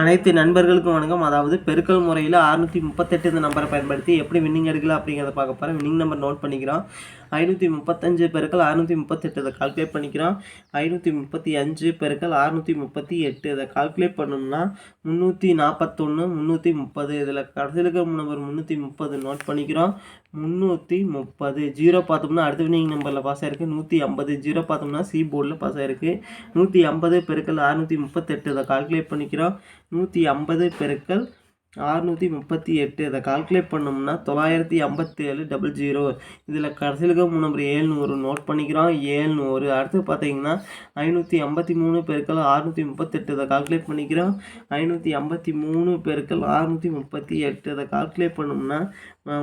அனைத்து நண்பர்களுக்கும் வணக்கம். அதாவது பெருக்கல் முறையில் அறுநூற்றி முப்பத்தெட்டு இந்த நம்பரை பயன்படுத்தி எப்படி வின்னிங் எடுக்கலாம் அப்படிங்கிறத பார்க்க போகிறேன் வின்னிங் நம்பர் நோட் பண்ணிக்கிறோம். ஐநூற்றி முப்பத்தஞ்சு பெருக்கள் அறுநூற்றி முப்பத்தெட்டு. இதை கால்குலேட் பண்ணிக்கிறோம். ஐநூற்றி முப்பத்தி அஞ்சு பெருக்கள் அறுநூற்றி முப்பத்தி எட்டு. இதை கால்குலேட் பண்ணோம்னா முந்நூற்றி நாற்பத்தொன்று முந்நூற்றி முப்பது. இதில் கடைசியில் இருக்கிற நம்பர் முந்நூற்றி முப்பது நோட் பண்ணிக்கிறோம். முந்நூற்றி முப்பது. ஜீரோ பார்த்தோம்னா அடுத்த வினிங் நம்பரில் பாஸ் ஆயிருக்கு. நூற்றி ஐம்பது. ஜீரோ பார்த்தோம்னா சி போர்டில் பாஸ் ஆயிருக்கு. நூற்றி ஐம்பது பெருக்கள் அறுநூற்றி முப்பத்தெட்டு. இதை கால்குலேட் பண்ணிக்கிறோம். நூற்றி ஐம்பது பெருக்கள் அறுநூற்றி முப்பத்தி எட்டு. இதை கால்குலேட் பண்ணோம்னா தொள்ளாயிரத்தி ஐம்பத்தேழு டபுள் ஜீரோ இதில் கடைசியில் நம்பர் ஏழ்நூறு நோட் பண்ணிக்கிறோம். ஏழ்நூறு. அடுத்து பார்த்தீங்கன்னா ஐநூற்றி ஐம்பத்தி மூணு பேருக்கள் அறுநூற்றி முப்பத்தெட்டு. இதை கால்குலேட் பண்ணிக்கிறோம். ஐநூற்றி ஐம்பத்தி மூணு பேருக்கள் அறுநூற்றி முப்பத்தி எட்டு. இதை கால்குலேட் பண்ணோம்னா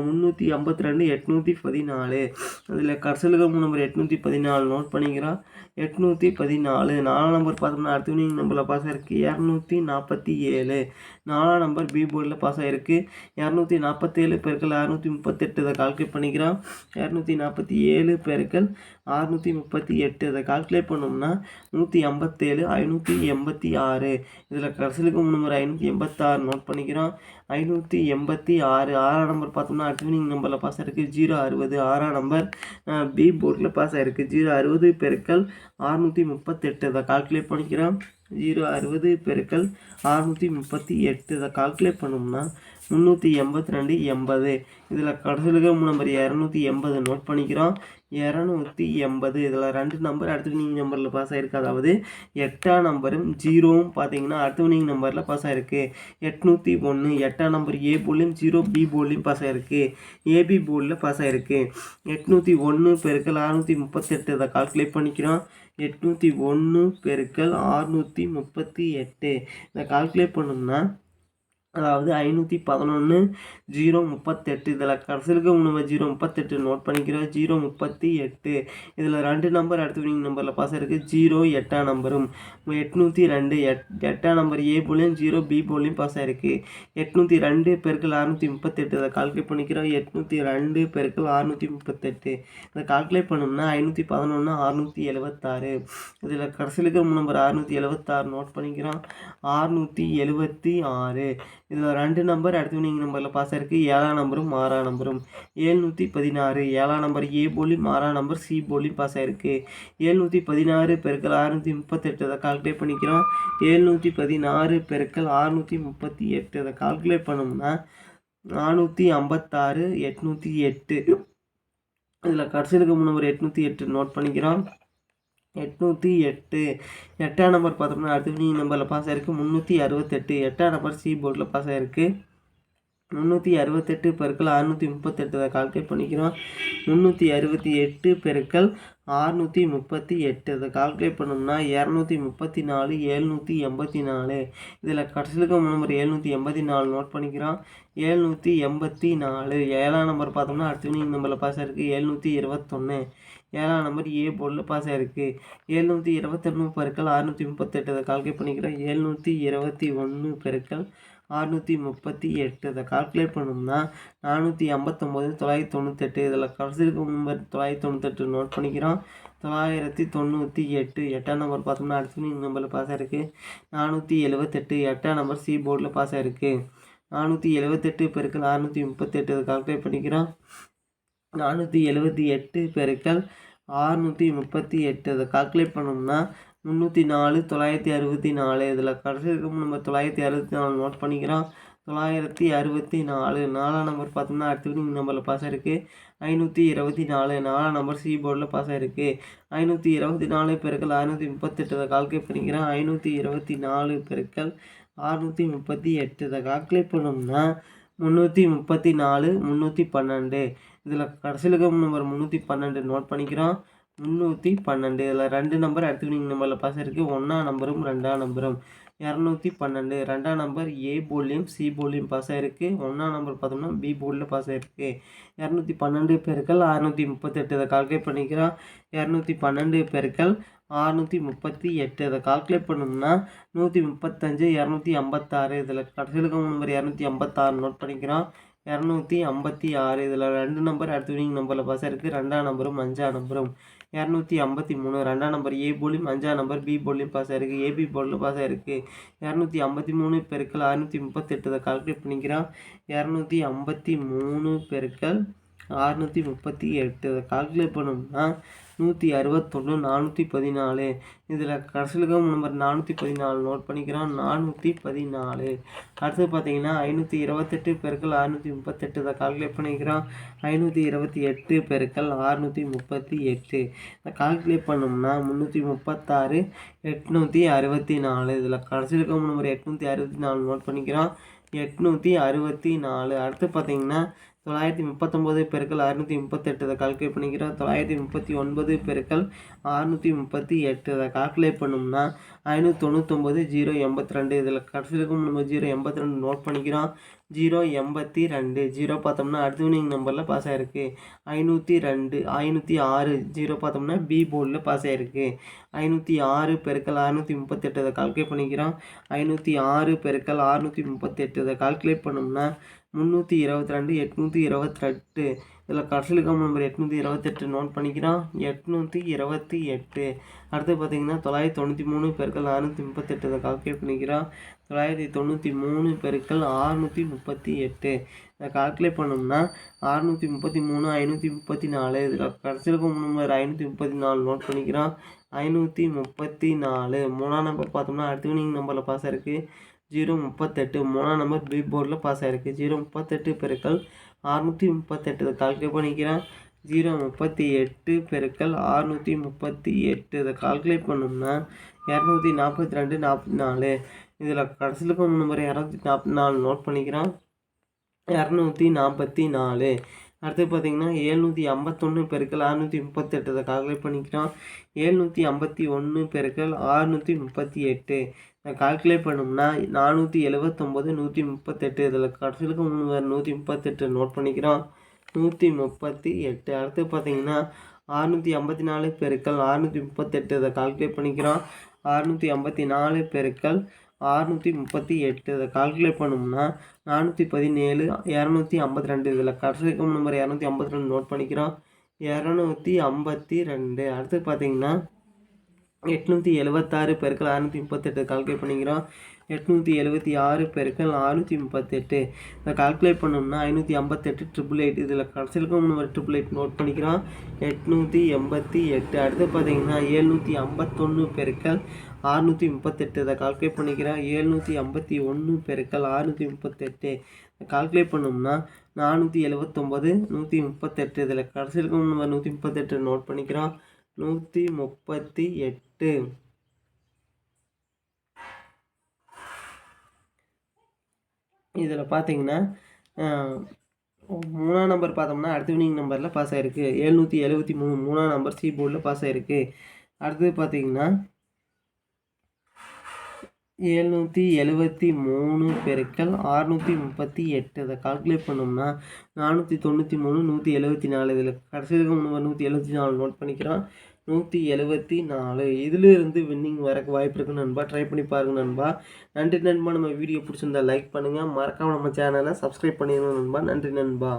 முந்நூற்றி ஐம்பத்தி ரெண்டு எட்நூற்றி பதினாலு. அதில் கடைசியில் நம்பர் எட்நூற்றி பதினாலு நோட் பண்ணிக்கிறோம். எட்நூற்றி பதினாலு. நாலாம் நம்பர் பார்த்தோம்னா அடுத்த வினிங் நம்பரில் பாஸ் இருக்குது இரநூத்தி நாற்பத்தி ஏழு. நாலாம் நம்பர் பி போர்டில் பாஸ் ஆகிருக்கு இரநூத்தி நாற்பத்தேழு பேர்கள் அறுநூற்றி முப்பத்தெட்டு இதை கால்குலேட் பண்ணிக்கிறோம். இரநூத்தி நாற்பத்தி ஏழு பெருக்கல் அறுநூற்றி முப்பத்தி எட்டு இதை கால்குலேட் பண்ணோம்னா நூற்றி ஐம்பத்தேழு ஐநூற்றி எண்பத்தி ஆறு இதில் கடைசிலுக்கு நம்பர் ஐநூற்றி எண்பத்தாறு நோட் பண்ணிக்கிறோம். ஐநூற்றி எண்பத்தி ஆறு ஆறாம் நம்பர் பார்த்தோம்னா அட்வினிங் நம்பரில் பாஸ் ஆகிருக்கு ஜீரோ அறுபது ஆறாம் நம்பர் பி போர்டில் பாஸ் ஆகிருக்கு ஜீரோ அறுபது பெருக்கள் அறுநூற்றி முப்பத்தெட்டு இதை கால்குலேட் பண்ணிக்கிறோம். ஜீரோ அறுபது பெருக்கல் அறுநூற்றி முப்பத்தி எட்டு இதை கால்குலேட் பண்ணோம்னா முந்நூற்றி எண்பத்தி ரெண்டு எண்பது. இதில் கடைசியில் இருக்கிற நம்பர் இரநூத்தி எண்பது நோட் பண்ணிக்கிறோம். இரநூத்தி எண்பது. இதில் ரெண்டு நம்பர் அடுத்த வினிங் நம்பரில் பாஸ் ஆகிருக்கு அதாவது எட்டாம் நம்பரும் ஜீரோவும் பார்த்தீங்கன்னா அடுத்த வினிங் நம்பரில் பாஸ் ஆகிருக்கு எட்நூற்றி ஒன்று எட்டாம் நம்பர் ஏ போலையும் ஜீரோ பி போலையும் பாஸ் ஆகிருக்கு ஏபி போர்டில் பாஸ் ஆகிருக்கு எட்நூற்றி ஒன்று பெருக்கல் அறுநூற்றி முப்பத்தெட்டு இதை கால்குலேட் பண்ணிக்கிறோம். எட்நூற்றி ஒன்று பெருக்கல் அறுநூற்றி முப்பத்தி எட்டு. இதை கால்குலேட் பண்ணோம்னா அதாவது ஐநூற்றி பதினொன்று ஜீரோ முப்பத்தெட்டு. இதில் கடைசியில் இருக்க நம்ம ஜீரோ முப்பத்தெட்டு நோட் பண்ணிக்கிறோம். ஜீரோ முப்பத்தி எட்டு. இதில் ரெண்டு நம்பர் அடுத்த வினிங் நம்பரில் பாஸ் இருக்குது ஜீரோ எட்டாம் நம்பரும் எட்நூற்றி ரெண்டு. எட் எட்டாம் நம்பர் ஏ போலையும் ஜீரோ பி போலையும் பாஸ் ஆகிருக்கு எட்நூற்றி ரெண்டு பெருக்கள் அறுநூற்றி முப்பத்தெட்டு. இதை கால்குலேட் பண்ணிக்கிறோம். எட்நூற்றி ரெண்டு பெருக்கள் அறுநூற்றி முப்பத்தெட்டு. இதை கால்குலேட் பண்ணோம்னா ஐநூற்றி பதினொன்று அறுநூற்றி எழுபத்தாறு இதில் கடைசியில் இருக்கிற நம்பர் அறுநூற்றி எழுபத்தாறு நோட் பண்ணிக்கிறோம். அறுநூற்றி எழுபத்தி ஆறு. இதில் ரெண்டு நம்பர் அடுத்த வினிங் நம்பரில் பாஸ் ஆயிருக்கு. ஏழாம் நம்பரும் ஆறாம் நம்பரும் ஏழ்நூற்றி பதினாறு. ஏழாம் நம்பர் ஏ போலியும் ஆறாம் நம்பர் சி போலியும் பாஸ் ஆயிருக்கு. ஏழ்நூற்றி பதினாறு பெருக்கள் அறுநூற்றி முப்பத்தெட்டு அதை கால்குலேட் பண்ணிக்கிறோம். ஏழ்நூற்றி பதினாறு பெருக்கள் அறுநூற்றி முப்பத்தி எட்டு அதை கால்குலேட் பண்ணோம்னா நானூற்றி ஐம்பத்தாறு எட்நூற்றி எட்டு. இதில் கடைசியில் இருக்க நம்பர் எட்நூற்றி எட்டு நோட் பண்ணிக்கிறோம். எட்நூற்றி எட்டு. எட்டாம் நம்பர் பார்த்தோம்னா அடுத்த நம்பரில் பாஸ் ஆகிருக்கு முந்நூற்றி அறுபத்தெட்டு. எட்டாம் நம்பர் சி போர்டில் பாஸ் ஆகிருக்கு முந்நூற்றி அறுபத்தெட்டு பெருக்கள் அறுநூற்றி முப்பத்தெட்டு அதை கால்குலேட் பண்ணிக்கிறோம். முந்நூற்றி அறுபத்தி எட்டு பெருக்கள் அறுநூற்றி முப்பத்தி எட்டு அதை கால்குலேட் பண்ணோம்னா இரநூத்தி முப்பத்தி நாலு ஏழ்நூற்றி எண்பத்தி நாலு. இதில் கடைசியிலுக்கு நம்பர் ஏழ்நூற்றி எண்பத்தி நாலு நோட் பண்ணிக்கிறோம். ஏழ்நூற்றி எண்பத்தி நாலு. ஏழாம் நம்பர் பார்த்தோம்னா அடுத்த நம்பரில் பாஸ் ஆகிருக்கு ஏழ்நூற்றி இருபத்தொன்று ஏழாம் நம்பர் ஏ போர்டில் பாஸ் ஆகிருக்கு ஏழ்நூற்றி இருபத்தொன்று பெருக்கள் அறுநூற்றி முப்பத்தெட்டு அதை கால்குலேட் பண்ணிக்கிறோம். ஏழ்நூற்றி இருபத்தி ஒன்று பெருக்கள் அறுநூற்றி முப்பத்தி எட்டு இதை கால்குலேட் பண்ணோம்னா நானூற்றி ஐம்பத்தொம்போது தொள்ளாயிரத்தி தொண்ணூத்தெட்டு இதில் கடைசி நம்பர் தொள்ளாயிரத்தி தொண்ணூத்தெட்டு நோட் பண்ணிக்கிறோம். தொள்ளாயிரத்தி தொண்ணூற்றி எட்டு எட்டாம் நம்பர் பார்த்தோம்னா அடுத்த நம்பரில் பாஸ் ஆகிருக்கு நானூற்றி எழுபத்தெட்டு எட்டாம் நம்பர் சி போர்டில் பாஸ் ஆகிருக்கு நானூற்றி எழுபத்தெட்டு பெருக்கள் அறுநூற்றி முப்பத்தெட்டு இதை கால்குலேட் பண்ணிக்கிறோம். நானூற்றி எழுபத்தி எட்டு பெருக்கள் ஆறுநூற்றி முப்பத்தி எட்டு. அதை கால்குலேட் பண்ணோம்னா முந்நூற்றி நாலு தொள்ளாயிரத்தி அறுபத்தி நாலு. இதில் கடைசி இருக்கும் நம்ம தொள்ளாயிரத்தி அறுபத்தி நாலு நோட் பண்ணிக்கிறோம். தொள்ளாயிரத்தி அறுபத்தி நாலு. நாலாம் நம்பர் பார்த்தோம்னா அடுத்த வினிங் நம்பரில் பாஸ் இருக்குது ஐநூற்றி இருபத்தி நாலு. நாலாம் நம்பர் சி போர்டில் பாஸ் ஆயிருக்கு. ஐநூற்றி இருபத்தி நாலு பெருக்கள் அறுநூற்றி முப்பத்தெட்டு. இதை கால்குலேட் பண்ணிக்கிறேன் ஐநூற்றி இருபத்தி நாலு பெருக்கள் அறுநூற்றி முப்பத்தி எட்டு. இதை கால்குலேட் பண்ணோம்னா முந்நூற்றி முப்பத்தி நாலு முந்நூற்றி பன்னெண்டு. இதில் கடைசியில் இருக்க நம்பர் முந்நூற்றி பன்னெண்டு நோட் பண்ணிக்கிறோம். முந்நூற்றி பன்னெண்டு. இதில் ரெண்டு நம்பர் அடுத்த நம்பரில் பாஸ் இருக்குது ஒன்றாம் நம்பரும் ரெண்டாம் நம்பரும் இரநூத்தி பன்னெண்டு. ரெண்டாம் நம்பர் ஏ போர்ட்லேயும் சி போர்ட்லேயும் பாஸ் ஆகிருக்கு ஒன்றாம் நம்பர் பார்த்தோம்னா பி போர்டில் பாஸ் ஆகிருக்கு இரநூத்தி பன்னெண்டு பேருக்கள் அறுநூற்றி முப்பத்தெட்டு. இதை கால்குலேட் பண்ணிக்கிறோம். இரநூத்தி பன்னெண்டு பேருக்கள் அறுநூற்றி முப்பத்தி எட்டு. இதை கால்குலேட் பண்ணோம்னா நூற்றி முப்பத்தஞ்சு இரநூத்தி ஐம்பத்தாறு. இதில் கடைசியில் நம்பர் இரநூத்தி ஐம்பத்தாறு நோட் பண்ணிக்கிறோம். இரநூத்தி ஐம்பத்தி ஆறு. இதில் ரெண்டு நம்பர் அடுத்த வினிங் நம்பரில் பாஸ் இருக்குது ரெண்டாம் நம்பரும் அஞ்சாம் நம்பரும் இரநூத்தி ஐம்பத்தி மூணு. ரெண்டாம் நம்பர் ஏ போலியும் அஞ்சாம் நம்பர் பி போலியும் பாஸ் ஆயிருக்கு. ஏபி போலியும் பாஸ் ஆயிருக்கு. இரநூத்தி ஐம்பத்தி மூணு பெருக்கள் அறுநூற்றி முப்பத்தெட்டு இதை கால்குலேட் பண்ணிக்கிறான் இரநூத்தி ஐம்பத்தி மூணு பெருக்கள் அறுநூற்றி முப்பத்தி எட்டு. அதை கால்குலேட் பண்ணோம்னா நூற்றி அறுபத்தொன்று நானூற்றி பதினாலு. இதில் கடைசியில் நம்பர் நானூற்றி பதினாலு நோட் பண்ணிக்கிறோம். நானூற்றி பதினாலு. அடுத்து பார்த்தீங்கன்னா ஐநூற்றி இருபத்தெட்டு பெருக்கள் அறுநூற்றி முப்பத்தெட்டு இதை கால்குலேட் பண்ணிக்கிறோம். ஐநூற்றி இருபத்தி எட்டு பெருக்கள் அறுநூற்றி முப்பத்தி எட்டு. இதை கால்குலேட் பண்ணோம்னா முந்நூற்றி முப்பத்தாறு எட்நூற்றி அறுபத்தி நாலு. இதில் கடைசியில் நம்பர் எட்நூற்றி அறுபத்தி நாலு நோட் பண்ணிக்கிறோம். எட்நூற்றி அறுபத்தி நாலு. அடுத்து பார்த்தீங்கன்னா தொள்ளாயிரத்தி முப்பத்தொம்போது பெருக்கள் அறுநூற்றி முப்பத்தெட்டு இதை கால்குலேட் பண்ணிக்கிறோம். தொள்ளாயிரத்தி முப்பத்தி ஒன்பது பெருக்கள் அறுநூற்றி முப்பத்தி எட்டு இதை கால்குலேட் பண்ணோம்னா ஐநூற்றி தொண்ணூத்தொம்பது ஜீரோ எண்பத்தி ரெண்டு. இதில் கடைசியிலும் நம்ம ஜீரோ எண்பத்தி ரெண்டு நோட் பண்ணிக்கிறோம். ஜீரோ எண்பத்தி ரெண்டு. ஜீரோ பார்த்தோம்னா அடுத்த வினிங் நம்பரில் பாஸ் ஆகிருக்கு ஐநூற்றி ரெண்டு ஐநூற்றி ஆறு. ஜீரோ பார்த்தோம்னா பி போர்டில் பாஸ் ஆகிருக்கு ஐநூற்றி ஆறு பெருக்கள் அறுநூற்றி முப்பத்தெட்டு இதை கால்குலேட் பண்ணிக்கிறோம். ஐநூற்றி ஆறு பெருக்கள் அறுநூற்றி முப்பத்தெட்டு இதை கால்குலேட் பண்ணோம்னா முந்நூற்றி இருபத்தி ரெண்டு எட்நூற்றி இருபத்தெட்டு இதில் கடைசியில் நம்பர் எட்நூற்றி இருபத்தெட்டு நோட் பண்ணிக்கிறோம். எட்நூற்றி இருபத்தி எட்டு. அடுத்து பார்த்தீங்கன்னா தொள்ளாயிரத்தி தொண்ணூற்றி மூணு பெருக்கள் நானூற்றி முப்பத்தெட்டு இதை கால்குலேட் பண்ணிக்கிறோம். தொள்ளாயிரத்தி தொண்ணூற்றி மூணு பெருக்கள் ஆறுநூற்றி முப்பத்தி எட்டு. இதை கால்குலேட் பண்ணோம்னா அறுநூற்றி முப்பத்தி மூணு ஐநூற்றி முப்பத்தி நாலு. இதில் கடைசியில் நம்பர் ஐநூற்றி முப்பத்தி நாலு நோட் பண்ணிக்கிறோம். ஐநூற்றி முப்பத்தி நாலு. மூணாம் நம்பர் பார்த்தோம்னா அடுத்த வினிங் நம்பரில் பாஸ் இருக்குது ஜீரோ முப்பத்தெட்டு. மூணாம் நம்பர் பி போர்டில் பாஸ் ஆகிருக்கு ஜீரோ முப்பத்தெட்டு பெருக்கள் அறுநூற்றி முப்பத்தெட்டு. கால்குலேட் பண்ணிக்கிறேன். ஜீரோ முப்பத்தி எட்டு பெருக்கள் அறுநூற்றி முப்பத்தி எட்டு. இதை கால்குலேட் பண்ணோம்னா இரநூத்தி நாற்பத்தி ரெண்டு நாற்பத்தி நாலு. இதில் கடைசியில் நம்பர் இரநூத்தி நாற்பத்தி நாலு நோட் பண்ணிக்கிறேன். இரநூத்தி நாற்பத்தி நாலு. அடுத்து பார்த்தீங்கன்னா ஏழ்நூற்றி ஐம்பத்தொன்று பெருக்கள் அறுநூற்றி முப்பத்தெட்டு. இதை கால்குலேட் பண்ணிக்கிறோம். ஏழ்நூற்றி ஐம்பத்தி ஒன்று பெருக்கள் ஆறுநூற்றி முப்பத்தி எட்டு. கால்குலேட் பண்ணோம்னா நானூற்றி எழுவத்தொம்போது நூற்றி முப்பத்தெட்டு. இதில் கடைசிலுக்கு மூணு நூற்றி முப்பத்தெட்டு நோட் பண்ணிக்கிறோம். நூற்றி முப்பத்தி எட்டு. அடுத்து பார்த்தீங்கன்னா அறுநூற்றி ஐம்பத்தி நாலு பெருக்கள் அறுநூற்றி முப்பத்தெட்டு. இதை கால்குலேட் பண்ணிக்கிறோம். அறுநூற்றி ஐம்பத்தி நாலு பெருக்கள் அறுநூற்றி முப்பத்தி எட்டு. இதை கால்குலேட் பண்ணோம்னா நானூற்றி பதினேழு இரநூத்தி ஐம்பத்தி ரெண்டு. இதில் கடைசிக்கும் நம்பர் இரநூத்தி ஐம்பத்தி ரெண்டு நோட் பண்ணிக்கிறோம். இரநூத்தி ஐம்பத்தி ரெண்டு. அடுத்து பார்த்தீங்கன்னா எட்நூற்றி எழுபத்தாறு பெருக்கள் அறுநூற்றி முப்பத்தெட்டு. கால்குலேட் பண்ணிக்கிறோம். எட்நூற்றி எழுபத்தி ஆறு பெருக்கள் அறுநூற்றி முப்பத்தெட்டு. இதை கால்குலேட் பண்ணோம்னா ஐநூற்றி ஐம்பத்தெட்டு ட்ரிபிள் எயிட் இதில் கடைசியிலுக்கும் நம்ம ட்ரிபிள் எயிட் நோட் பண்ணிக்கிறோம் எட்நூற்றி எண்பத்தி எட்டு. அடுத்து பார்த்தீங்கன்னா ஏழ்நூற்றி ஐம்பத்தொன்று பெருக்கள் அறுநூற்றி முப்பத்தெட்டு. இதை கால்குலேட் பண்ணிக்கிறோம் ஏழ்நூற்றி ஐம்பத்தி ஒன்று பெருக்கள் அறுநூற்றி முப்பத்தெட்டு. கால்குலேட் பண்ணோம்னா நானூற்றி எழுபத்தொம்பது நூற்றி முப்பத்தெட்டு. இதில் கடைசியிலுக்கு நம்ம நூற்றி முப்பத்தெட்டு நோட் பண்ணிக்கிறோம் நூற்றி முப்பத்தி எட்டு. இதில் பார்த்தீங்கன்னா மூணாம் நம்பர் பார்த்தோம்னா அடுத்த வினிங் நம்பரில் பாஸ் ஆகிருக்கு எழுநூற்றி எழுபத்தி மூணு மூணாம் நம்பர் சி போர்டில் பாஸ் ஆகிருக்கு அடுத்தது பார்த்தீங்கன்னா எழுநூற்றி எழுபத்தி மூணு பெருக்கள் அறுநூற்றி முப்பத்தி எட்டு. அதை கால்குலேட் பண்ணோம்னா நானூற்றி தொண்ணூற்றி மூணு நூற்றி எழுபத்தி நாலு. இதில் கடைசியில் நூற்றி எழுபத்தி நாலு நோட் பண்ணிக்கிறோம். நூற்றி எழுபத்தி நாலு. இதிலிருந்து வின்னிங் வரக்கு வாய்ப்பு இருக்குது நண்பா. ட்ரை பண்ணி பாருங்கள் நண்பா. நன்றி நண்பா. நம்ம வீடியோ பிடிச்சிருந்தா லைக் பண்ணுங்கள் மறக்காமல் நம்ம சேனலை சப்ஸ்கிரைப் பண்ணிடணும் நண்பா. நன்றி நண்பா.